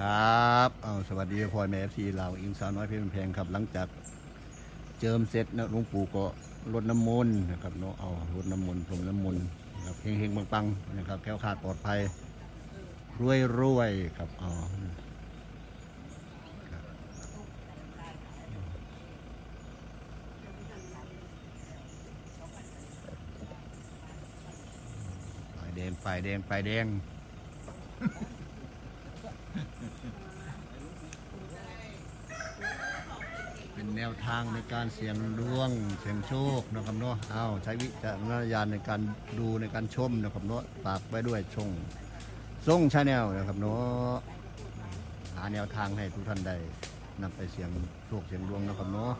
ครับเอาสวัสดีพ่อแม่พี่เราอิงสาวน้อยเพชรแพงครับ หลังจากเจิมเสร็จนะหลวงปู่ก็รดน้ำมนต์นะครับเนาะเอารดน้ำมนต์พรมน้ำมนต์ครับเฮงๆปังนะครับแค้วคลาดปลอดภัยรวยรวยครับอ๋อไฟแดงไฟแดงไฟแดง เป็น แนวทางในการเสี่ยงดวง เสี่ยงโชคนะครับเนาะเอาใช้วิจารณญาณในการดูในการชมนะครับเนาะฝากไว้ด้วยชงส่งชาแนลนะครับเนาะหาแนวทางให้ทุกท่านได้นำไปเสี่ยงโชคเสี่ยงดวงนะครับเนาะ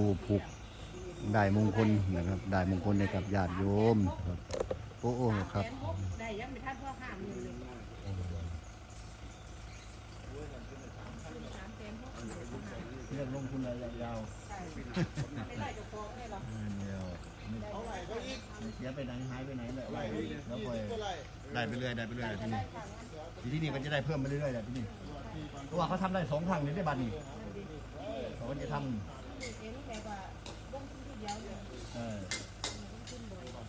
หลวงปู่ผูกได้มงคลนะครับได้มงคลให้กับญาติโยมครับโอ้โอ้ครับได้ยังไม่ทันพ่อข้ามเงินเลยเรื่องลงทุนระยะยาวไม่ได้จะฟ้องให้หรอเดียวเสียไปไหนหายไปไหนเลยอะไรแล้วค่อยได้ไปเรื่อยได้ไปเรื่อยที่นี่ทีที่นี่ก็จะได้เพิ่มไปเรื่อยๆแหละที่นี่เพราะว่าเขาทำได้สองครั้งในได้บัตรนี่เขาก็จะทเองแต่ว่าลงทุนทีเดียวเลยำเออ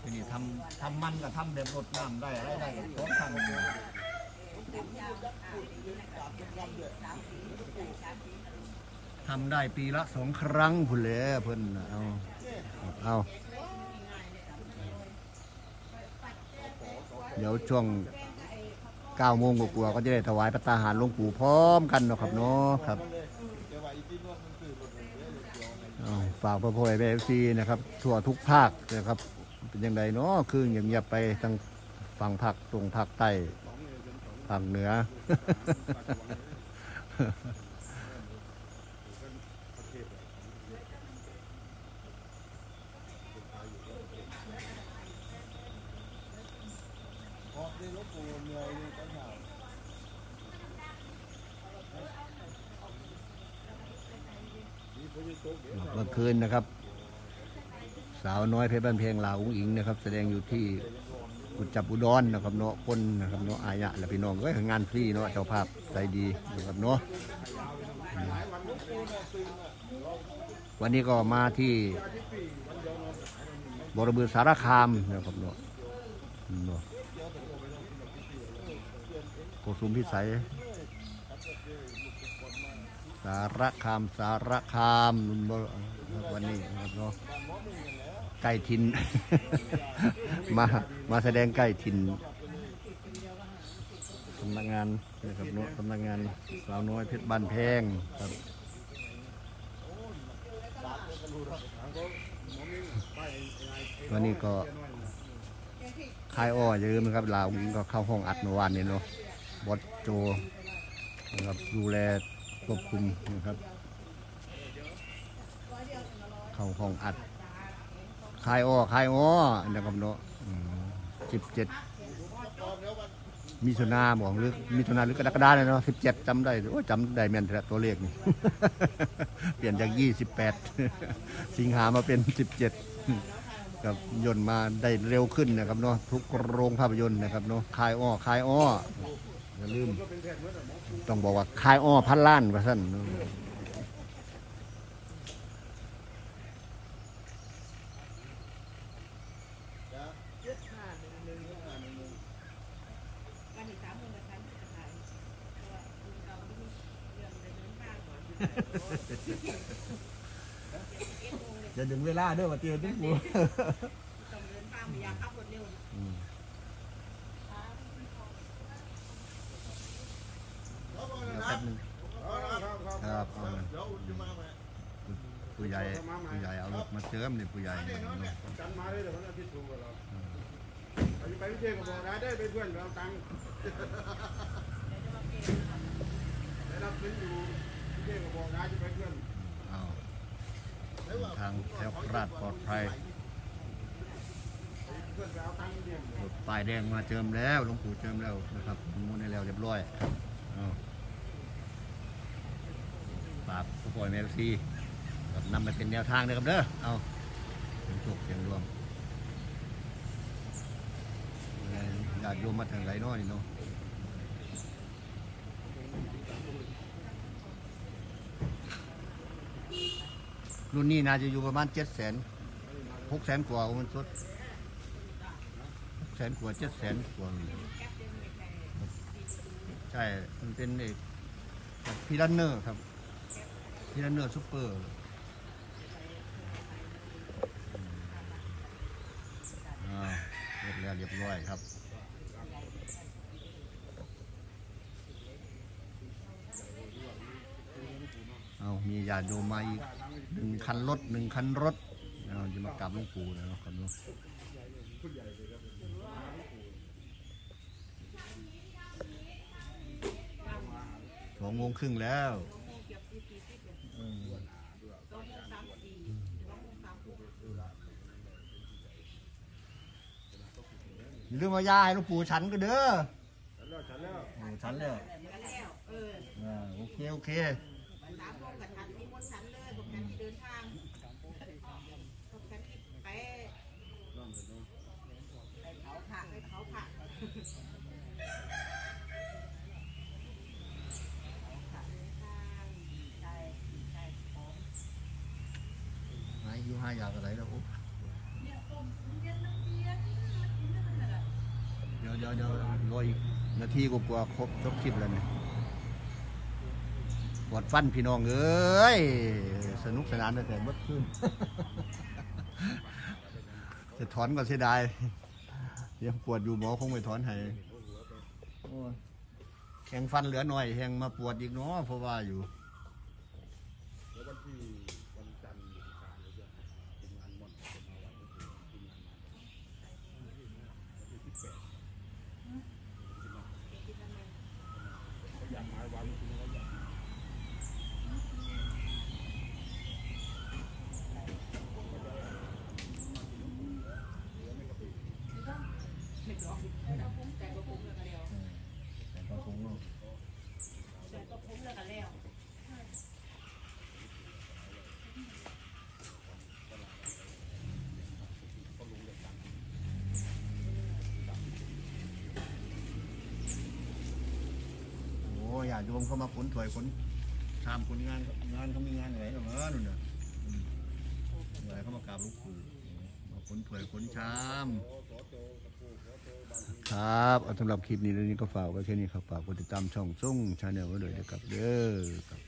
ทีนี่ทำทำมันกับทำแบบรดน้ำได้อะไรได้กับสองครั้งทำได้ปีละสองครั้งพุ่นเลยเพิ่นน่ะเอาเอาเดี๋ยวช่วง9โมงกว่าก็จะได้ถวายพระตาหารหลวงปู่พร้อมกันเนาะครับเนาะครับเอฝากพระโพธิเบฟซีนะครับ ทั่วทุกภาคนะครับ เป็นยังไงเนาะคืออย่างเงียบไปทางฝั่งภาคตรงภาคใต้ภาคเหนือ เมื่อคืนนะครับ สาวน้อยเพชรบ้านเพลงลาวอุ้งอิงนะครับ แสดงอยู่ที่กุจจับอุดรนะครับเนาะคนนะครับเนาะอายะและพี่น้องเอ้ยงานฟรีเนาะเจ้าภาพใจดีนะครับเนาะวันนี้ก็มาที่บรบือสารคามนะครับเนาะอืมเนาะโกสุมพิสัย สารคามสารคามวันนี้นะครับเนาะ ใกล้ทิน มามาแสดงใกล้ทินสำนักงานนะครับเนาะสำนักงานสาวน้อยเพชรบ้านแพงครับวันนี้ก็คายอ้อย่าลืมนะครับลาวก็เข้าห้องอัดเมื่อวานนี้เนาะบอสโจนะครับดูแลควบคุมนะครับ เข้าห้องอัด คายอ้อคายอ้อนะครับเนาะสิบเจ็ดมิถุนาบอกหรือมิถุนาหรือกรกฎาเนี่ยเนาะสิบเจ็ดจำได้โอ้จำได้แม่นแต่ตัวเลขนี่ เปลี่ยนจากยี่สิบแปดสิงหามาเป็นสิบเจ็ดกับยนต์มาได้เร็วขึ้นนะครับเนาะทุกโรงภาพยนตร์นะครับเนาะคายอ้อคายอ้ออย่าลืม ต้องบอกว่าคายอ้อพันล้านว่าสั้นที่สามโมงนะคะจะขายเพราะว่าเราไม่มีเรื่องเดินทางก่อน จะดึงเวลาด้วยว่าเตียวติ๊กปูต้องเดินทางไม่อยากขับรถเร็วนะแป๊บนึงครับเอาผู้ใหญ่ผู้ใหญ่เอารถมาเจิมนี่ผู้ใหญ่จันมาได้แต่วันอาทิตย์ถูกกว่าเราไปไปวิเทศก็บอกได้ได้ไปเพื่อนเราตังค์ได้รับเงินอยู่ อกได้จะไปเอาทางแถวคลาดปลอดภัยรถป้ายแดงมาเจิมแล้วหลวงปู่เจิมแล้วนะครับมูลในแล้วเรียบร้อยครับเอาฝากผู้ปล่อยแมวซีครับนำไปเป็นแนวทางเลยครับเด้อเอาเสียงโชคเสียงดวงญาติโยมมาทางไหนเนาะนี่เนาะ รุ่นนี้น่าจะอยู่ประมาณเจ็ดแสนหกแสนกว่ามันสดแสนกว่าเจ็ดแสนกว่าใช่ มันเป็นเอกพีรันเนอร์ครับพีรันเนอร์ซูเปอร์อ่าเรียบร้อยเรียบร้อยครับ เอา มีญาติโยมมาอีกหนึ่งคันรถหนึ่งคันรถเอาจะมากราบหลวงปู่นะครับเนาะสองโมงครึ่งแล้วอืมอย่าลืมมายาให้หลูกปู่ฉันก็เด้อฉันแล้วฉันแล้วโอ้ฉันแล้วกันแล้วเอออ่าโอเค โอเค นที่เดินทางบอกกันที่ไปไปเขาผักไปเขาผักหายอยู่ห้าอยากอะไรแล้วโอ้เดี๋ยวเดี๋ยวเดี๋ยวรออีกนาทีกว่าครบจบคลิปแล้วเนี่ย ปวดฟันพี่น้องเอ้ยสนุกสนานแต่เมื่อคืนจะถอนก็เสียดายยังปวดอยู่หมอคงไม่ถอนให้แข็งฟันเหลือหน่อยแหงมาปวดอีกเนาะเพราะว่าอยู่ แล้ววันที่วันจันทร์อยู่ที่การเลยจะทีมงานม่อนเป็นมาวันที่ทีมงานมาวันที่สิบแปดเขาอยากมาวันที่เขาอยาก แต่ก็คุ้มแล้วก็แล้ว แต่ก็คงเนาะ แต่ก็คุ้มแล้วก็แล้ว โอ้อย่า โยมเข้ามาขนถวยขนทำขนงานงานเขามีงานไหนหรอเนอะนู่นน่ะอืมไหนเขามากราบหลูกปู่มาขนถวยขนชามครับเอาสำหรับคลิปนี้เรื่องนี้ก็ฝากไว้แค่นี้ครับฝากกดติดตามช่องส่งชาแนลไว้เลยนะครับเด้อครับ